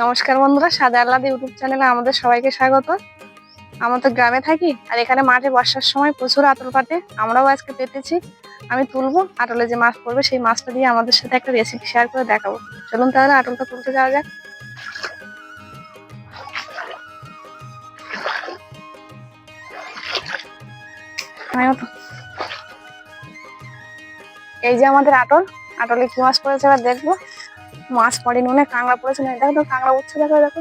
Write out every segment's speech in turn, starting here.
নমস্কার বন্ধুরা, সাদা আল্লাদ ইউটিউব চ্যানেলে আমাদের সবাইকে স্বাগত। আমরা তো গ্রামে থাকি আর এখানে মাঠে বর্ষার সময় প্রচুর আতল পাতে। আমরাও আজকে পেতেছি। আমি তুলবো, আটলে যে মাছ পড়বে সেই মাছটা দিয়ে আমাদের সাথে একটা রেসিপি শেয়ার করে দেখাবো। চলুন তাহলে আটলটা তুলতে যাওয়া যাক। এই যে আমাদের আটল, আটলে কি মাছ পড়েছে এবার দেখব। মাছ পড়েনি মনে হয় কাঁকড়া পড়েছে না দেখো তো কাঁকড়া উঠছে, দেখো দেখো।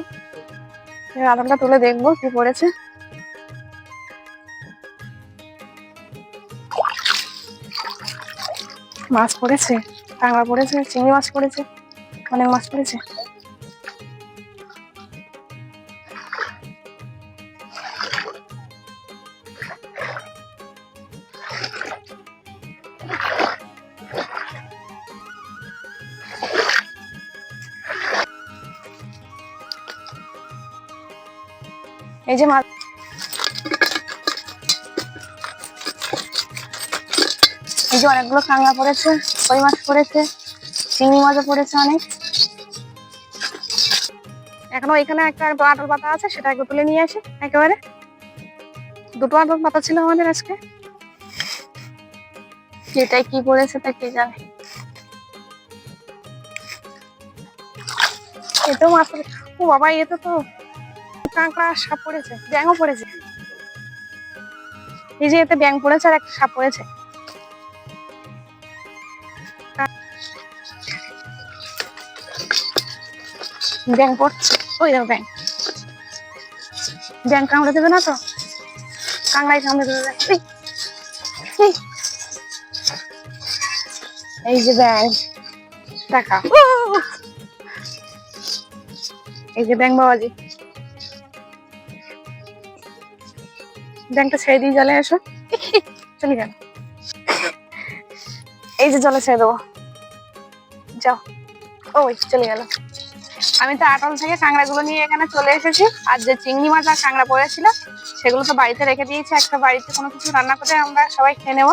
আটলটা তুলে দেখব কি পড়েছে। মাছ পড়েছে, কাঁকড়া পড়েছে, চিংড়ি মাছ পড়েছে, অনেক মাছ পড়েছে। এই যে মাছ এই যে অনেকগুলো কাঁকড়া পড়েছে, কই মাছ পড়েছে, চিংড়ি মাছও পড়েছে অনেক। এখনও এখানে একটা আটল পাতা আছে, সেটা একটু তুলে নিয়ে আসি, একেবারে। দুটো আটল পাতা ছিল আমাদের আজকে। এটাই কি পড়েছে তা কে জানে। এতেও মাছ ও বাবা এতে তো কাঁকড়া সাপ পড়েছে ব্যাঙও পড়েছে। এই যে এতে ব্যাঙ পড়েছে আর একটা সাপ পড়েছে। ব্যাং পড়ছে। ওই দেখো ব্যাং ব্যাং কামড়ে দেবে না তো? কাংড়াই কামড়ে দেবে। এই, যে ব্যাং দেখা। এই যে ব্যাং বাবাজি। ব্যাংটা ছেড়ে দিয়ে জলে, এসো। চলে গেল এই যে জলে ছেড়ে দেবো। যাও। ওই, চলে গেল। আমি তো আটল থেকে কাঁকড়াগুলো নিয়ে এখানে চলে এসেছি। আর যে চিংড়ি মাছ আর কাঁকড়া পড়েছিল, সেগুলো তো বাড়িতে রেখে দিয়েছি। একটা বাড়িতে কোনো কিছু রান্না করে আমরা সবাই খেয়ে নেব।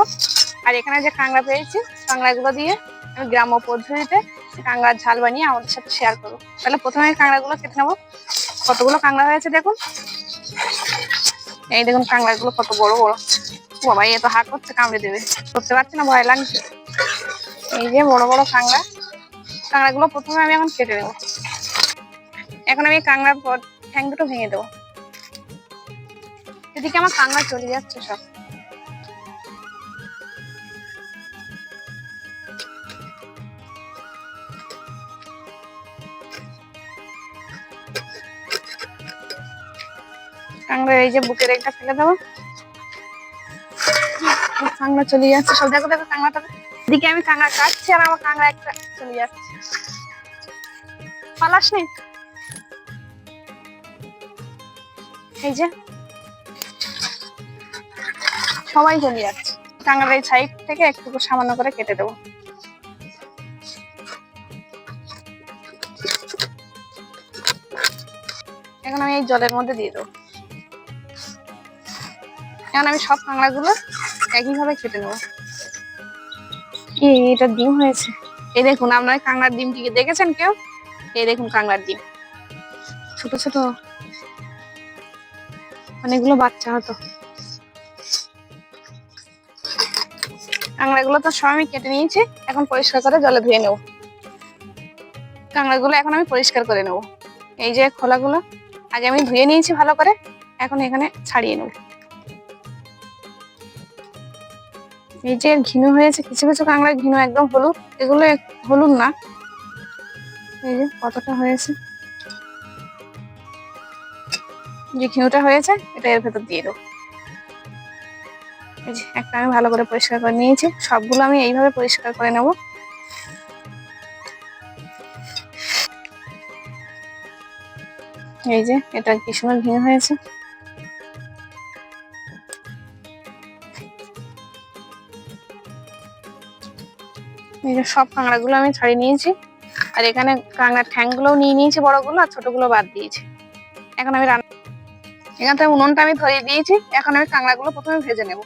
আর এখানে যে কাঁকড়া পেয়েছি, কাঁকড়াগুলো দিয়ে আমি গ্রাম্য পদ্ধতিতে কাঁকড়ার ঝাল বানিয়ে আমাদের সাথে শেয়ার করব। তাহলে প্রথমে কাঁকড়াগুলো কেটে নেব। কতগুলো কাঁকড়া হয়েছে দেখুন। এই দেখুন কাঁকড়াগুলো কত বড় বড়। বাবা, এ তো হাত করছে কামড়ে দেবে। করতে পারছি না, ভয় লাগছে। এই যে বড় বড় কাংলা কাঁকড়া। গুলো প্রথমে আমি এখন কেটে নেব। এখন আমি কাঁকড়ার পর ঠ্যাং দুটো ভেঙে দেবো। এদিকে আমার কাঁকড়া চলে যাচ্ছে সব। কাঁকড়া এই যে বুকের একটা ফেলে দেবো কাঁকড়া চলে যাচ্ছে। সব দেখো দেখো কাঁকড়াটা এদিকে আমি কাঁকড়া কাটছি আর আমার কাঁকড়া একটা চলে যাচ্ছে। পালাস নেই এই যে। সবাই চলে যাচ্ছে। কাঁকড়ার এই সাইড থেকে একটু সামান্য করে কেটে দেবো। এখন আমি এই জলের মধ্যে দিয়ে দেবো। এখন আমি সব কাঁকড়াগুলো একইভাবে কেটে নেব। কি এটা ডিম হয়েছে। এই দেখুন আপনার কাঁকড়ার ডিমটিকে দেখেছেন কেউ? এই দেখুন কাঁকড়ার ডিম। ছোট ছোট। অনেকগুলো বাচ্চা হতো। কাঁকড়াগুলো তো সব আমি কেটে নিয়েছি এখন পরিষ্কার করে জলে ধুয়ে নেব। কাঁকড়াগুলো এখন আমি পরিষ্কার করে নেব। এই যে খোলাগুলো আগে আমি ধুয়ে নিয়েছি ভালো করে এখন এখানে ছাড়িয়ে নেব। এই যে ঘিনু হয়েছে, কিছু কিছু কাঁকড়া ঘিনু, একদম হলুদ। এগুলো হলুদ না। এই যে কতটা হয়েছে? যে ঘিনুটা হয়েছে, এটা এর ভেতর দিয়ে দেবো। এই যে, একটা আমি ভালো করে পরিষ্কার করে নিয়েছি। সবগুলো আমি এইভাবে পরিষ্কার করে নেব। এই যে, এটা কি সুন্দর ঘিনু হয়েছে। সব কাঁকড়াগুলো আমি ছাড়িয়ে নিয়েছি। আর এখানে কাঁকড়ার ঠ্যাংগুলোও নিয়ে নিয়েছি বড়গুলো, আর ছোটগুলো বাদ দিয়েছি। এখন আমি রান্না এখান থেকে উনুনটা আমি ধরিয়ে দিয়েছি। এখন আমি কাঁকড়াগুলো প্রথমে ভেজে নেব।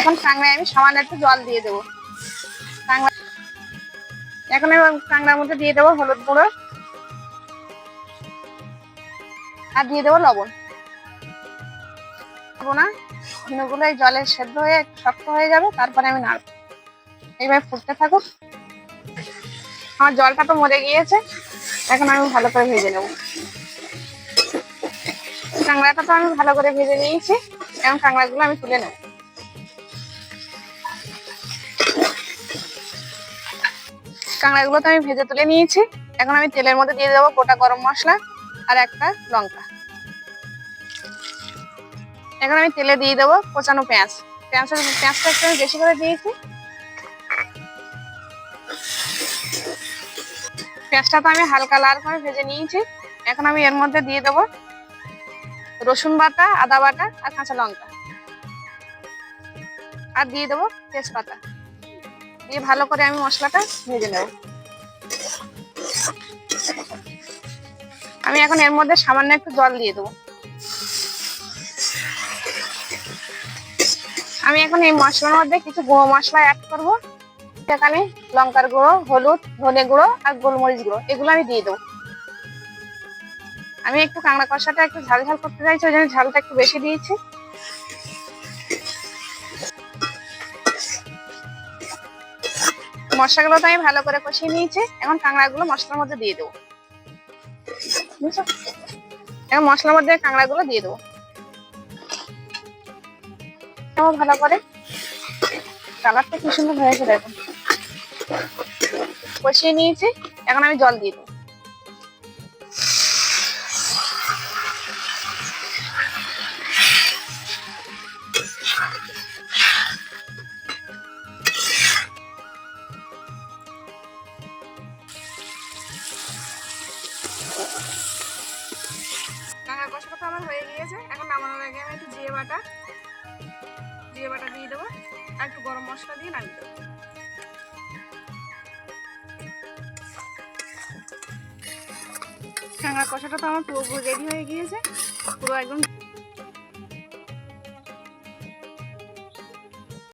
এখন কাঁকড়ায় আমি সামান্য একটু জল দিয়ে দেবো। কাঁকড়া এখন আমি কাঁকড়ার মধ্যে দিয়ে দেবো হলুদ গুঁড়ো। আর দিয়ে দেবো লবণ। না? ধনেগুলো এই জলে সেদ্ধ হয়ে শক্ত হয়ে যাবে, তারপরে আমি নাড়ব। এইভাবে ফুটতে থাকুক। আমার জলটা তো মরে গিয়েছে, এখন আমি ভালো করে ভেজে নেব। কাঁকড়াটা তো আমি ভালো করে ভেজে নিয়েছি এবং কাঁকড়াগুলো আমি তুলে নেব। কাঁকড়াগুলো তো আমি ভেজে তুলে নিয়েছি, এখন আমি তেলের মধ্যে দিয়ে দেবো গোটা গরম মশলা আর একটা লঙ্কা। এখন আমি তেলে দিয়ে দেবো কোচানো পেঁয়াজ। পেঁয়াজের পেঁয়াজটা একটু আমি বেশি করে দিয়েছি। পেঁয়াজটা তো আমি হালকা লাল করে ভেজে নিয়েছি। এখন আমি এর মধ্যে দিয়ে দেবো রসুন বাটা, আদা বাটা আর কাঁচা লঙ্কা। আর দিয়ে দেবো তেজপাতা। দিয়ে ভালো করে আমি মশলাটা ভেজে নেব। আমি এখন এর মধ্যে সামান্য একটু জল দিয়ে দেবো। আমি এখন এই মশলার মধ্যে কিছু গুঁড়ো মশলা অ্যাড করব। এখানে লঙ্কার গুঁড়ো, হলুদ, ধনে গুঁড়ো আর গোলমরিচ গুঁড়ো, এগুলো আমি দিয়ে দেবো। আমি একটু কাঁকড়া কষাটা একটু ঝাল ঝাল করতে চাইছি, ওই জন্য ঝালটা একটু বেশি দিয়েছি। মশলাগুলো তো আমি ভালো করে কষিয়ে নিয়েছি, এখন কাঁকড়াগুলো মশলার মধ্যে দিয়ে দেবো? এখন মশলার মধ্যে কাঁকড়াগুলো দিয়ে দেবো। ভালো করে। কালারটা কি সুন্দর হয়েছে দেখুন কষিয়ে নিয়েছি, এখন আমি জল দিয়ে আমার হয়ে গিয়েছে। এখন নামানোর আগে আমি একটু জিরে বাটা। জিরে বাটা দিয়ে দেবো, আর একটু গরম মশলা দিয়ে নামিয়ে দেবো। কাঁকড়া কষাটা তো আমার পুরো রেডি হয়ে গিয়েছে, পুরো একদম